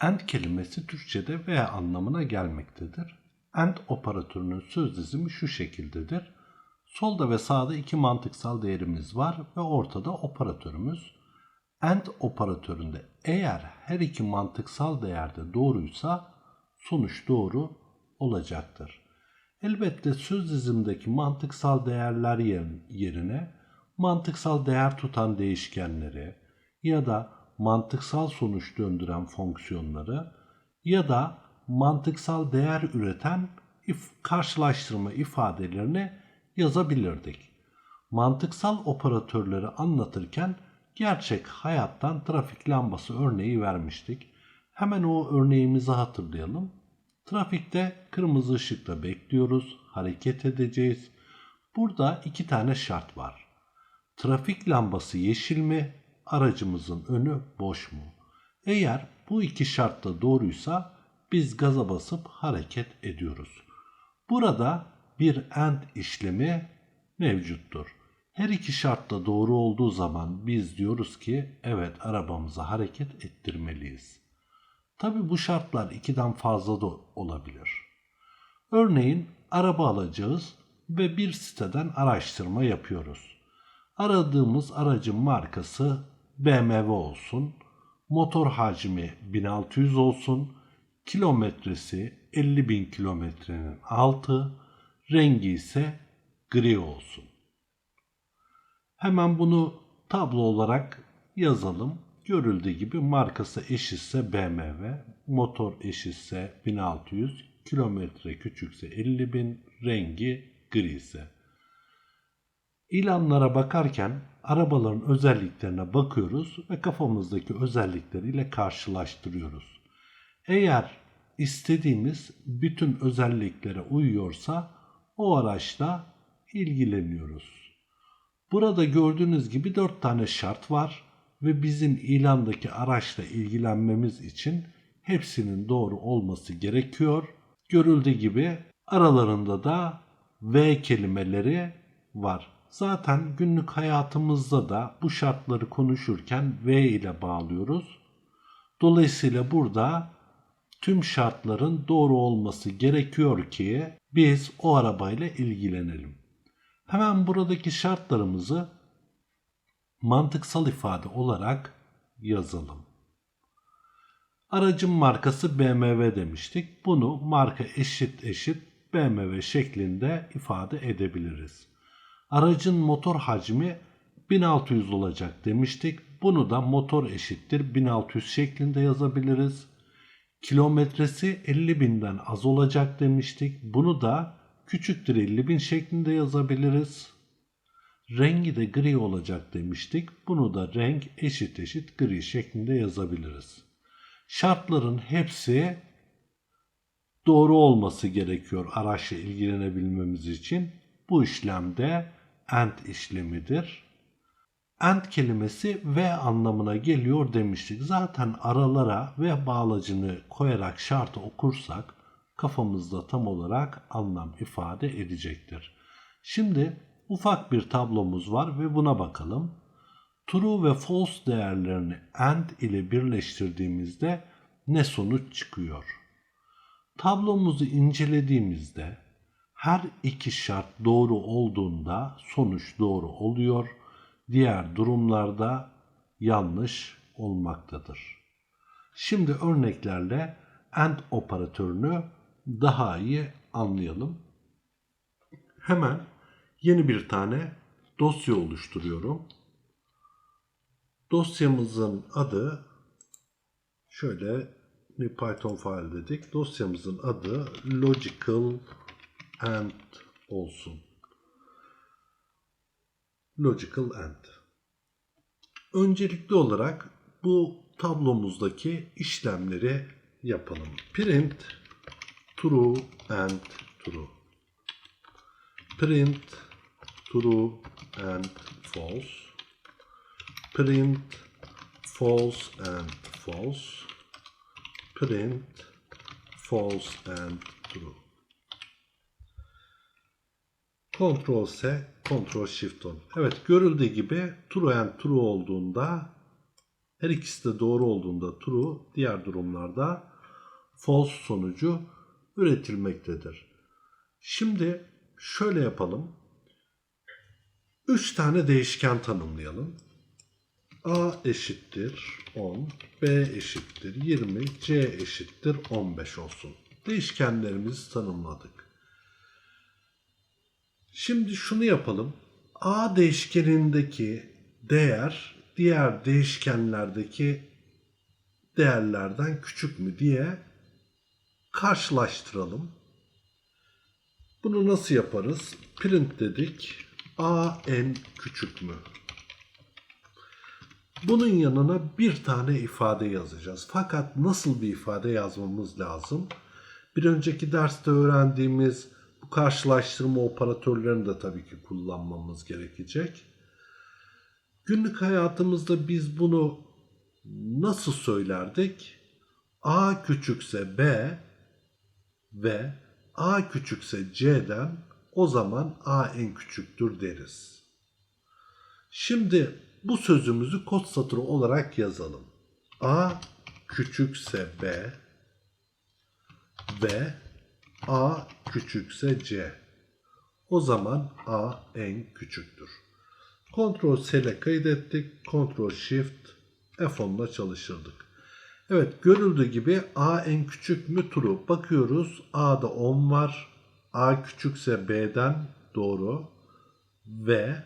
And kelimesi Türkçe'de ve anlamına gelmektedir. And operatörünün söz dizimi şu şekildedir. Solda ve sağda iki mantıksal değerimiz var ve ortada operatörümüz. AND operatöründe eğer her iki mantıksal değerde doğruysa sonuç doğru olacaktır. Elbette söz dizimdeki mantıksal değerler yerine mantıksal değer tutan değişkenleri ya da mantıksal sonuç döndüren fonksiyonları ya da mantıksal değer üreten if karşılaştırma ifadelerini yazabilirdik. Mantıksal operatörleri anlatırken gerçek hayattan trafik lambası örneği vermiştik. Hemen o örneğimizi hatırlayalım. Trafikte kırmızı ışıkta bekliyoruz, hareket edeceğiz. Burada iki tane şart var. Trafik lambası yeşil mi, aracımızın önü boş mu? Eğer bu iki şart da doğruysa biz gaza basıp hareket ediyoruz. Burada bir AND işlemi mevcuttur. Her iki şart da doğru olduğu zaman biz diyoruz ki evet arabamıza hareket ettirmeliyiz. Tabi bu şartlar ikiden fazla da olabilir. Örneğin araba alacağız ve bir siteden araştırma yapıyoruz. Aradığımız aracın markası BMW olsun, motor hacmi 1600 olsun, kilometresi 50.000 kilometrenin altı, rengi ise gri olsun. Hemen bunu tablo olarak yazalım. Görüldüğü gibi markası eşitse BMW, motor eşitse 1600, kilometre küçükse 50.000, rengi gri ise. İlanlara bakarken arabaların özelliklerine bakıyoruz ve kafamızdaki özellikleriyle karşılaştırıyoruz. Eğer istediğimiz bütün özelliklere uyuyorsa o araçla ilgileniyoruz. Burada gördüğünüz gibi 4 tane şart var ve bizim ilandaki araçla ilgilenmemiz için hepsinin doğru olması gerekiyor. Görüldüğü gibi aralarında da V kelimeleri var. Zaten günlük hayatımızda da bu şartları konuşurken V ile bağlıyoruz. Dolayısıyla burada tüm şartların doğru olması gerekiyor ki biz o arabayla ilgilenelim. Hemen buradaki şartlarımızı mantıksal ifade olarak yazalım. Aracın markası BMW demiştik. Bunu marka eşit eşit BMW şeklinde ifade edebiliriz. Aracın motor hacmi 1600 olacak demiştik. Bunu da motor eşittir 1600 şeklinde yazabiliriz. Kilometresi 50 binden az olacak demiştik. Bunu da küçüktür 50 bin şeklinde yazabiliriz. Rengi de gri olacak demiştik. Bunu da renk eşit eşit gri şeklinde yazabiliriz. Şartların hepsi doğru olması gerekiyor araçla ilgilenebilmemiz için. Bu işlemde AND işlemidir. AND kelimesi ve anlamına geliyor demiştik. Zaten aralara ve bağlacını koyarak şartı okursak kafamızda tam olarak anlam ifade edecektir. Şimdi ufak bir tablomuz var ve buna bakalım. True ve false değerlerini AND ile birleştirdiğimizde ne sonuç çıkıyor? Tablomuzu incelediğimizde her iki şart doğru olduğunda sonuç doğru oluyor. Diğer durumlarda yanlış olmaktadır. Şimdi örneklerle AND operatörünü daha iyi anlayalım. Hemen yeni bir tane dosya oluşturuyorum. Dosyamızın adı şöyle bir Python file dedik. Dosyamızın adı logical and olsun. Logical and. Öncelikli olarak bu tablomuzdaki işlemleri yapalım. Print true and true. Print true and false. Print false and false. Print false and true. Ctrl S, Ctrl Shift 10. Evet görüldüğü gibi true and true olduğunda Her ikisi de doğru olduğunda true, diğer durumlarda false sonucu üretilmektedir. Şimdi şöyle yapalım. 3 tane değişken tanımlayalım. A eşittir 10, B eşittir 20, C eşittir 15 olsun. Değişkenlerimizi tanımladık. Şimdi şunu yapalım. A değişkenindeki değer diğer değişkenlerdeki değerlerden küçük mü diye karşılaştıralım. Bunu nasıl yaparız? Print dedik. A en küçük mü? Bunun yanına bir tane ifade yazacağız. Fakat nasıl bir ifade yazmamız lazım? Bir önceki derste öğrendiğimiz bu karşılaştırma operatörlerini de tabii ki kullanmamız gerekecek. Günlük hayatımızda biz bunu nasıl söylerdik? A küçükse B ve A küçükse C'den o zaman A en küçüktür deriz. Şimdi bu sözümüzü kod satırı olarak yazalım. A küçükse B ve A küçükse C. O zaman A en küçüktür. Ctrl S ile kaydettik. Ctrl Shift F10'la çalıştırdık. Evet görüldüğü gibi A en küçük mü true. Bakıyoruz A'da 10 var. A küçükse B'den doğru. Ve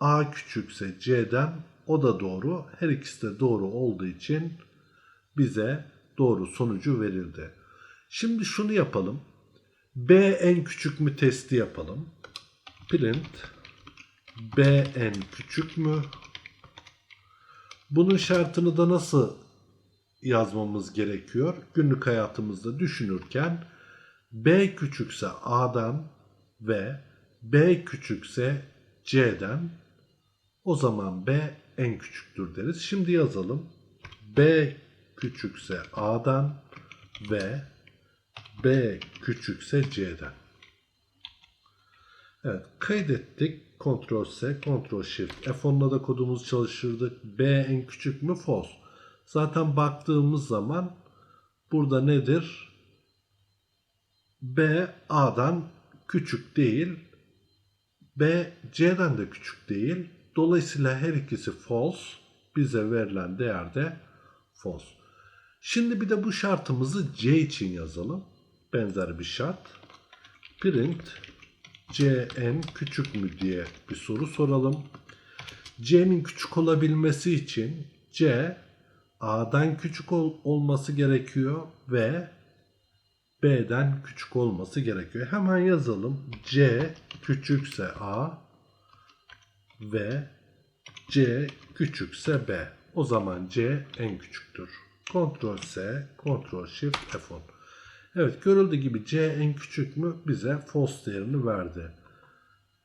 A küçükse C'den o da doğru. Her ikisi de doğru olduğu için bize doğru sonucu verildi. Şimdi şunu yapalım. B en küçük mü testi yapalım. Print B en küçük mü? Bunun şartını da nasıl yazmamız gerekiyor? Günlük hayatımızda düşünürken B küçükse A'dan ve B küçükse C'den o zaman B en küçüktür deriz. Şimdi yazalım. B küçükse A'dan ve B küçükse C'den. Evet kaydettik. Ctrl S, Ctrl Shift. F10'la da kodumuzu çalıştırdık. B en küçük mü? False. Zaten baktığımız zaman burada nedir? B A'dan küçük değil. B C'den de küçük değil. Dolayısıyla her ikisi false. Bize verilen değer de false. Şimdi bir de bu şartımızı C için yazalım. Benzer bir şart. Print Cn küçük mü diye bir soru soralım. C'nin küçük olabilmesi için C A'dan küçük ol- olması gerekiyor ve B'den küçük olması gerekiyor. Hemen yazalım. C küçükse A ve C küçükse B. O zaman C en küçüktür. Ctrl S, Ctrl Shift F10. Evet görüldüğü gibi C en küçük mü bize false değerini verdi.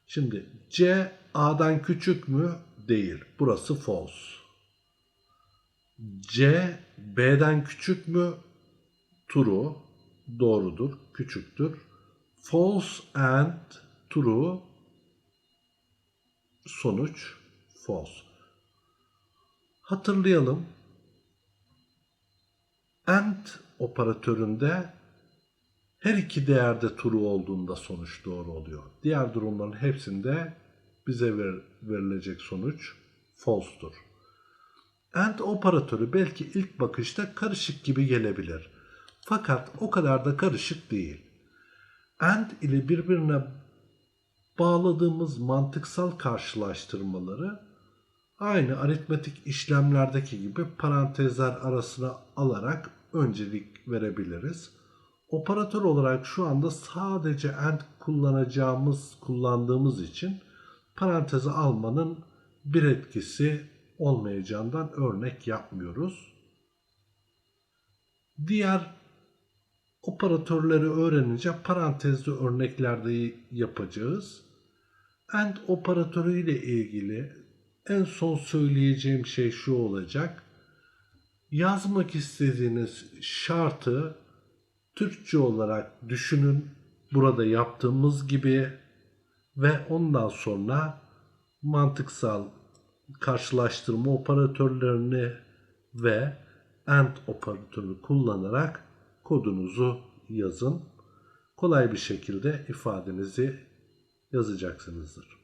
Şimdi C A'dan küçük mü? Değil. Burası false. C B'den küçük mü? True. Doğrudur. Küçüktür. False and true sonuç false. Hatırlayalım. AND operatöründe her iki değerde true olduğunda sonuç doğru oluyor. Diğer durumların hepsinde bize ver, verilecek sonuç false'tur. AND operatörü belki ilk bakışta karışık gibi gelebilir. Fakat o kadar da karışık değil. AND ile birbirine bağladığımız mantıksal karşılaştırmaları aynı aritmetik işlemlerdeki gibi parantezler arasına alarak öncelik verebiliriz. Operatör olarak şu anda sadece AND kullanacağımız, kullandığımız için paranteze almanın bir etkisi olmayacağından örnek yapmıyoruz. Diğer operatörleri öğrenince parantezli örneklerde yapacağız. AND operatörü ile ilgili en son söyleyeceğim şey şu olacak. Yazmak istediğiniz şartı Türkçe olarak düşünün. Burada yaptığımız gibi ve ondan sonra mantıksal karşılaştırma operatörlerini ve AND operatörünü kullanarak kodunuzu yazın. Kolay bir şekilde ifadenizi yazacaksınızdır.